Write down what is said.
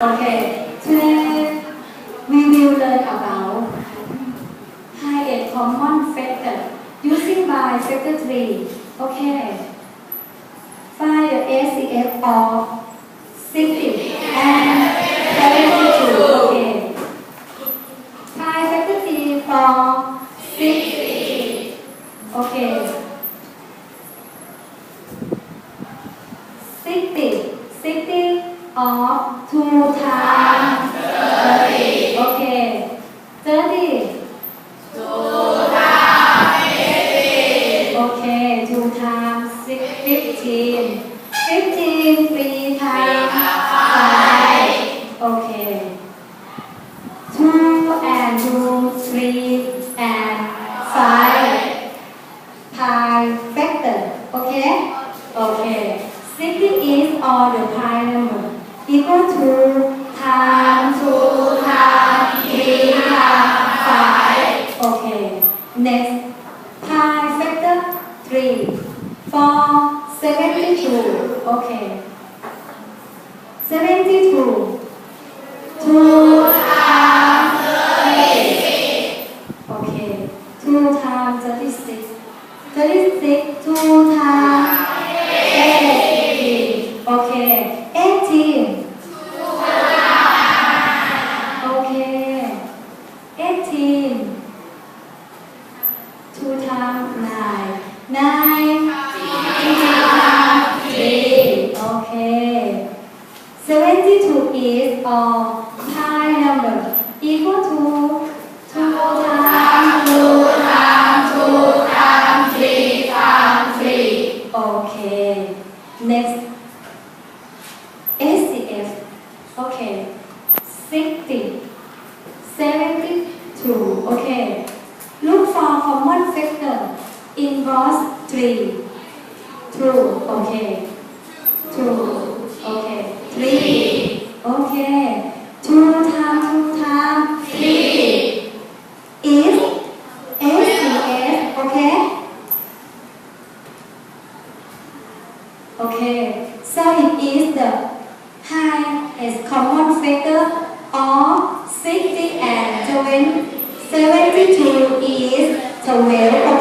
Okay, today we will learn about high common factor using by factor 3. Okay. Find the SCF of 60 and 72. Okay. Find factor 3 for 60. Okay. 60. 60 of 2 times 30. Okay. 30. 2 times 80. Okay. 2 times 6, 15. 15 3 times 5. Okay. 2 and 2, 3 and 5 pi factor. Okay? Okay. 60 is all the pi number equal to times 2 times 3 times 5. Okay. Next, pi factor 3 for 72. Okay. 72. 2 times 36. Okay. 2 times 36. 36, 2 times 18. 2 times 9. 9. 3 3. Okay. 72 is a pi number equal to 2 times 2 times 2 times 3 times 3. Okay. Next. SCF. Okay. 60. 72. Okay. Look for common factor in both 3. True. Okay. True. Okay. 3. Okay. 2 times 2 times 3 is SCF. Okay. Okay, so it is the high highest common factor of 60 and 20. 72 is 12. Okay.